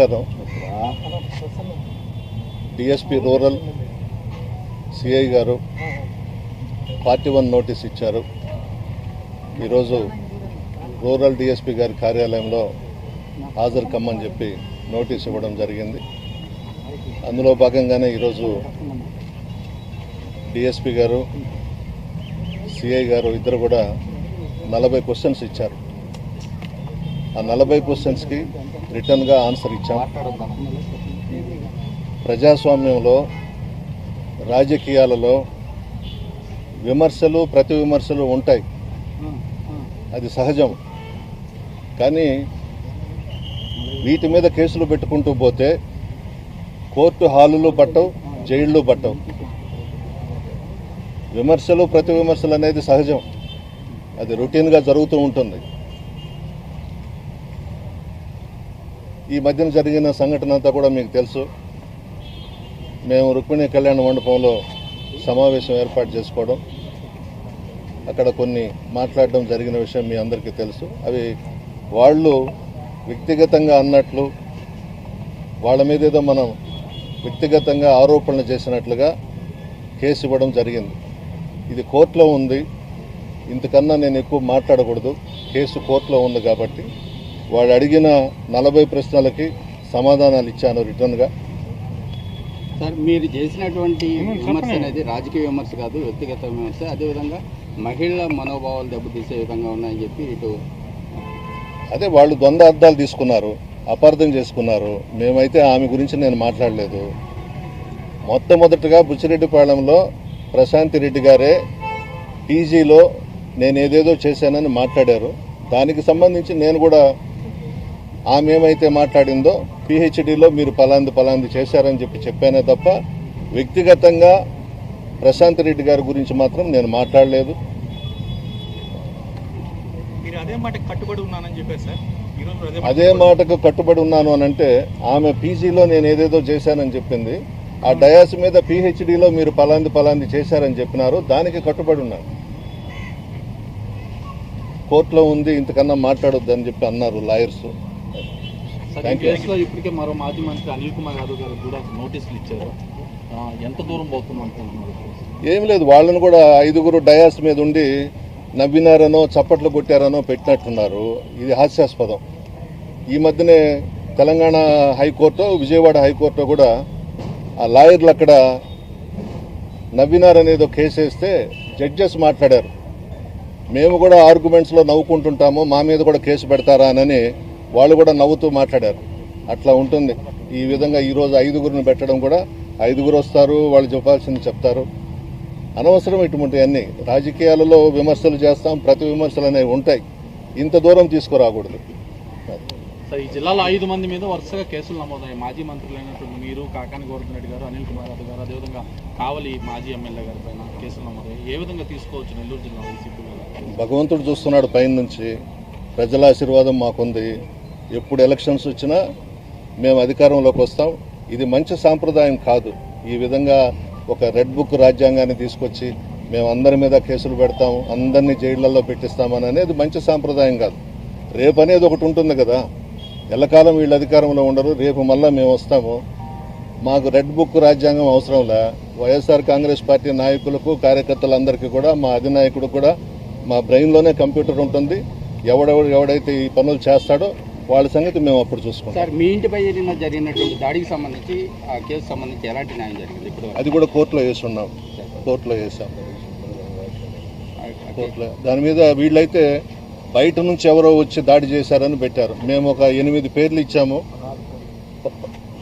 నమస్కారం. DSP rural CI గారు party one notice ఇచ్చారు. ఈరోజు రూరల్ డిఎస్పి గారి కార్యాలయంలో హాజరు కమ్మని చెప్పి నోటీస్ ఇవ్వడం జరిగింది. అందులో భాగంగానే ఈరోజు డిఎస్పి గారు సిఐ గారు ఇద్దరు కూడా నలభై క్వశ్చన్స్ ఇచ్చారు. ఆ నలభై క్వశ్చన్స్కి రిటర్న్గా ఆన్సర్ ఇచ్చాం. ప్రజాస్వామ్యంలో రాజకీయాలలో విమర్శలు ప్రతి విమర్శలు ఉంటాయి. అది సహజం. కానీ వీటి మీద కేసులు పెట్టుకుంటూ పోతే కోర్టు హాలులు పట్టవు జైళ్ళు పట్టవు. విమర్శలు ప్రతి విమర్శలు అనేది సహజం. అది రొటీన్గా జరుగుతూ ఉంటుంది. ఈ మధ్యన జరిగిన సంఘటన అంతా కూడా మీకు తెలుసు. మేము రుక్మిణి కళ్యాణ మండపంలో సమావేశం ఏర్పాటు చేసుకోవడం అక్కడ కొన్ని మాట్లాడడం జరిగిన విషయం మీ అందరికీ తెలుసు. అవి వాళ్ళు వ్యక్తిగతంగా అన్నట్లు వాళ్ళ మీద ఏదో మనం వ్యక్తిగతంగా ఆరోపణలు చేసినట్లుగా కేసు ఇవ్వడం జరిగింది. ఇది కోర్టులో ఉంది. ఇంతకన్నా నేను ఎక్కువ మాట్లాడకూడదు. కేసు కోర్టులో ఉంది కాబట్టి వాడు అడిగిన నలభై ప్రశ్నలకి సమాధానాలు ఇచ్చాను రిటర్న్గా. సార్ మీరు చేసినటువంటి విమర్శ అనేది రాజకీయ విమర్శ కాదు వ్యక్తిగత విమర్శ. అదేవిధంగా మహిళల మనోభావాలు దెబ్బతీసే విధంగా ఉన్నాయని చెప్పి ఇటు అదే వాళ్ళు ద్వంద్వ అర్థాలు తీసుకున్నారు అపార్థం చేసుకున్నారు. మేమైతే ఆమె గురించి నేను మాట్లాడలేదు. మొట్టమొదటగా బుచ్చిరెడ్డిపాళెంలో ప్రశాంతి రెడ్డి గారే పీజీలో నేను ఏదేదో చేశానని మాట్లాడారు. దానికి సంబంధించి నేను కూడా ఆమె ఏమైతే మాట్లాడిందో పిహెచ్డిలో మీరు పలాంది పలాంది చేశారని చెప్పి చెప్పానే తప్ప వ్యక్తిగతంగా ప్రశాంత్ రెడ్డి గారి గురించి మాత్రం నేను మాట్లాడలేదు. అదే మాటకు కట్టుబడి ఉన్నాను అని అంటే ఆమె పీజీలో నేను ఏదేదో చేశానని చెప్పింది. ఆ డయాస్ మీద పిహెచ్డిలో మీరు పలాంది పలాంది చేశారని చెప్పినారు. దానికి కట్టుబడి ఉన్నాను. కోర్టులో ఉంది ఇంతకన్నా మాట్లాడొద్దని చెప్పి అన్నారు లాయర్స్. సార్. కేసులో ఇప్పటికే మరో మాజీ మంత్రి అనిల్ కుమార్ యాదవ్ గారు కూడా నోటీసులు ఇచ్చారు. ఆ, ఎంత దూరం పోతుంది అనుకుంటున్నారు? ఏం లేదు వాళ్ళని కూడా ఐదుగురు డయాస్ మీద ఉండి నవ్వినారనో చప్పట్లు కొట్టారనో పెట్టినట్టున్నారు. ఇది హాస్యాస్పదం. ఈ మధ్యనే తెలంగాణ హైకోర్టు విజయవాడ హైకోర్టు కూడా ఆ లాయర్లు అక్కడ నవ్వినారనేదో కేసు వేస్తే జడ్జెస్ మాట్లాడారు. మేము కూడా ఆర్గ్యుమెంట్స్లో నవ్వుకుంటుంటాము మా మీద కూడా కేసు పెడతారా అని వాళ్ళు కూడా నవ్వుతూ మాట్లాడారు. అట్లా ఉంటుంది. ఈ విధంగా ఈరోజు ఐదుగురిని పెట్టడం కూడా ఐదుగురు వస్తారు వాళ్ళు చెప్పాల్సింది చెప్తారు. అనవసరం ఇటువంటివన్నీ రాజకీయాలలో విమర్శలు చేస్తాం ప్రతి విమర్శలు అనేవి ఉంటాయి. ఇంత దూరం తీసుకురాకూడదు. సార్ ఈ జిల్లాలో ఐదు మంది మీద వరుసగా కేసులు నమోదయ్యాయి. మాజీ మంత్రులైనటువంటి మీరు కాకాని గోవర్ధన్ గారు అనిల్ కుమార్ యాదవ్ గారు అదేవిధంగా కావలి మాజీ ఎమ్మెల్యే గారి పైన కేసులు నమోదయ్యాయి. ఏ విధంగా తీసుకోవచ్చు నెల్లూరు జిల్లా వైసీపీ భగవంతుడు చూస్తున్నాడు పైన నుంచి ప్రజల ఆశీర్వాదం మాకుంది. ఎప్పుడు ఎలక్షన్స్ వచ్చినా మేము అధికారంలోకి వస్తాం. ఇది మంచి సాంప్రదాయం కాదు. ఈ విధంగా ఒక రెడ్ బుక్ రాజ్యాంగాన్ని తీసుకొచ్చి మేము అందరి మీద కేసులు పెడతాం అందరినీ జైళ్ళలో పెట్టిస్తామని అనేది మంచి సాంప్రదాయం కాదు. రేపు అనేది ఒకటి ఉంటుంది కదా. ఎల్లకాలం వీళ్ళు అధికారంలో ఉండరు. రేపు మళ్ళీ మేము వస్తాము. మాకు రెడ్ బుక్ రాజ్యాంగం అవసరంలా వైఎస్ఆర్ కాంగ్రెస్ పార్టీ నాయకులకు కార్యకర్తలందరికీ కూడా మా అధినాయకుడు కూడా మా బ్రెయిన్లోనే కంప్యూటర్ ఉంటుంది. ఎవడెవడు ఎవడైతే ఈ పనులు చేస్తాడో వాళ్ళ సంగతి మేము అప్పుడు చూసుకుంటాం. సార్ మీ ఇంటిపై జరిగిన జరిగినటువంటి దాడికి సంబంధించి ఆ కేసు సంబంధించి ఎలాంటి న్యాయం జరిగింది ఇప్పుడు అది కూడా కోర్టులో వేసున్నాం. కోర్టులో వేసాం. కోర్టులో. దాని మీద వీళ్ళైతే బయట నుంచి ఎవరో వచ్చి దాడి చేశారని పెట్టారు. మేము ఒక ఎనిమిది పేర్లు ఇచ్చాము.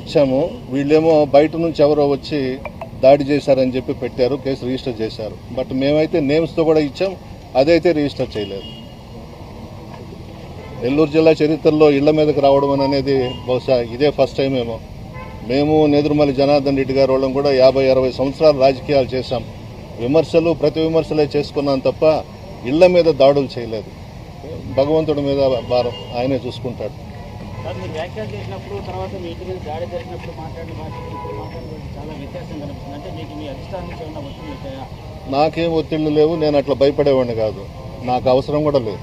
ఇచ్చాము. వీళ్ళేమో బయట నుంచి ఎవరో వచ్చి దాడి చేశారని చెప్పి పెట్టారు. కేసు రిజిస్టర్ చేశారు. బట్ మేమైతే నేమ్స్తో కూడా ఇచ్చాం. అదైతే రిజిస్టర్ చేయలేదు. నెల్లూరు జిల్లా చరిత్రలో ఇళ్ళ మీదకి రావడం అనేది బహుశా ఇదే ఫస్ట్ టైం ఏమో. మేము నెదురుమల్లి జనార్దన్ రెడ్డి గారు వాళ్ళం కూడా యాభై అరవై సంవత్సరాలు రాజకీయాలు చేశాం. విమర్శలు ప్రతి విమర్శలే చేసుకున్నాం తప్ప ఇళ్ళ మీద దాడులు చేయలేదు. భగవంతుడి మీద భారం ఆయనే చూసుకుంటాడు. నాకేం ఒత్తిళ్ళు లేవు నేను అట్లా భయపడేవాడిని కాదు. నాకు అవసరం కూడా లేదు.